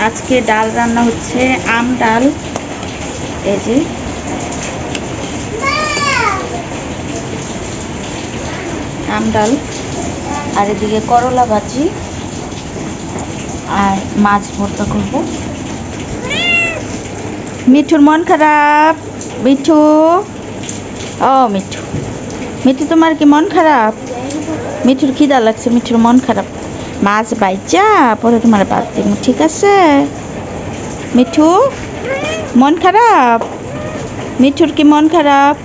আজকে ডাল রান্না হচ্ছে আম ডাল। এই যে। আম ডাল। আর এদিকে করলা ভাজি। আর মাছ ভর্তা করব। মিঠুর মন খারাপ। মিঠু। ও, মিঠু। মিঠু, তোমার কি মন খারাপ? মিঠুর খিদা লাগছে, মিঠুর মন খারাপ। মাছ বাইচা, পরে তোমার বাদ দিব ঠিক আছে? মিঠু, মন খারাপ? মিঠুর কি মন খারাপ?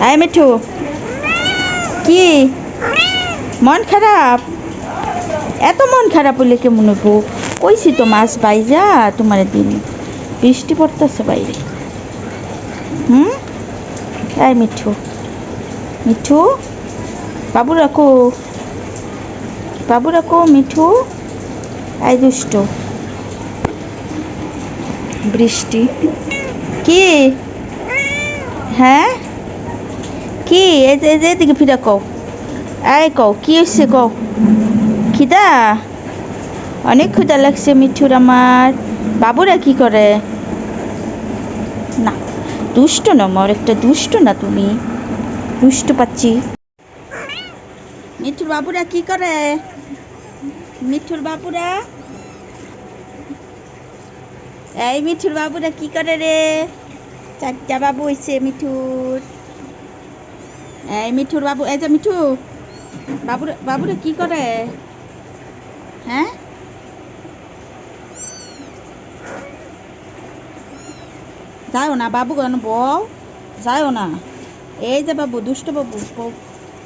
আয় মিঠু, কি? মন খারাপ? এত মন খারাপ হলে কেমন হইব? কইছি তো মাছ বাইজা তোমার দিন। বৃষ্টি পড়তেছে বাইরে। হুম? এই মিঠু মিঠু, বাবু রাখো। বাবু রাখো মিঠু, এই দুষ্ট। বৃষ্টি। কি? হ্যাঁ? কি? এদিকে ফিরা কও। এই কও, কি হচ্ছে কও? খিদা? অনেক ক্ষুদা লাগছে মিঠুর আমার। বাবুরা কি করে? না, দুষ্ট না আমার একটা দুষ্ট না তুমি। দুষ্ট পাচ্ছি। মিঠুর বাবুরা কি করে? মিঠুর বাবুরা? এই মিঠুর বাবুরা, কি করে রে? চারটা বাবু হয়েছে মিঠুর। এই মিঠুর বাবু, এই যে মিঠু, বাবুরা বাবুরা কি করে? হ্যাঁ? যাও না, বাবু কেন বউ? যাও না। এই যে বাবু, দুষ্ট বাবু, বউ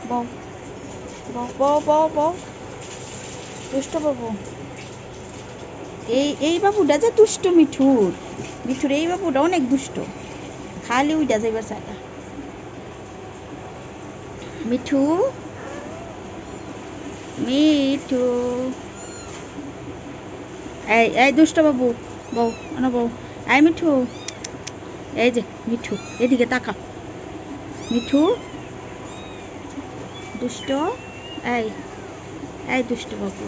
বউ বউ বউ বউ বউ। দুষ্ট বাবু এই এই বাবুটা যে দুষ্ট মিঠুর। মিঠুর, এই বাবুটা অনেক দুষ্ট। খালি উইটা যাইবার চাইটা মিঠু মিঠু। এই এই দুষ্ট বাবু বউ আনো বউ। এই মিঠু, এই যে মিঠু, এদিকে তাকা। মিঠু, দুষ্ট, এই। এই দুষ্ট বাবু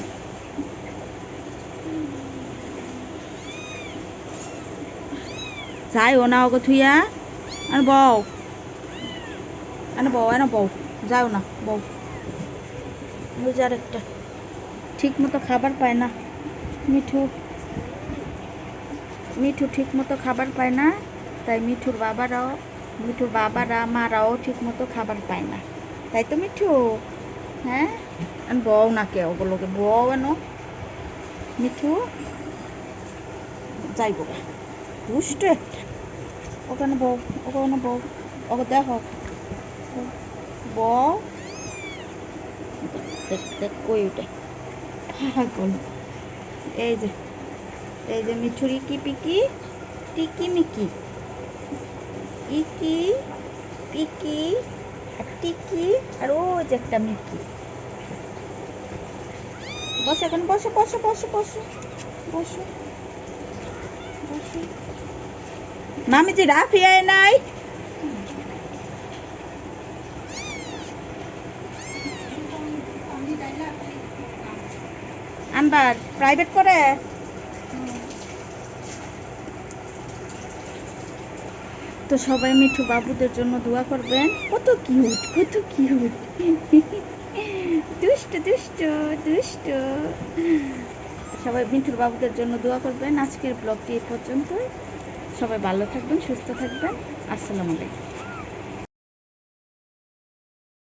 যাই ও না ওকে থুইয়া। আন বউ। আন বউ আন বউ। যাও না, বউ। বুঝার একটা ঠিক মতো খাবার পায় না। মিঠু। মিঠু ঠিক মতো খাবার পায় না। তাই মিঠুর বাবারাও, মিঠুর বাবারা, মারাও ঠিক মতো খাবার পায় না। তাই তো মিঠু। হ্যাঁ? আন বউ না কে? ওগুলোকে বউ এনো? মিঠু? যাইব দুষ্ট একটা। ওখানে বউ ওখানে বউ। ওকে দেখো। বউ? দেখ দেখ, কই পাগল এই যে এই যে মিঠুর ইকি পিকি, টিকি মিকি। ইকি পিকি টিকি আর ও যে একটা মিকি। বসো এখন, বসো বসো বসো বসো বসো মামি যে রাফি, আয় নাই। আনবার প্রাইভেট করে? তো সবাই মিঠু বাবুদের জন্য দোয়া করবেন। কত কিউট কত কিউট দুষ্ট দুষ্ট দুষ্ট। সবাই মিঠুর বাবুদের জন্য দোয়া করবেন। আজকের ব্লগটি এ পর্যন্ত সবাই ভালো থাকবেন, সুস্থ থাকবেন। আসসালামু আলাইকুম।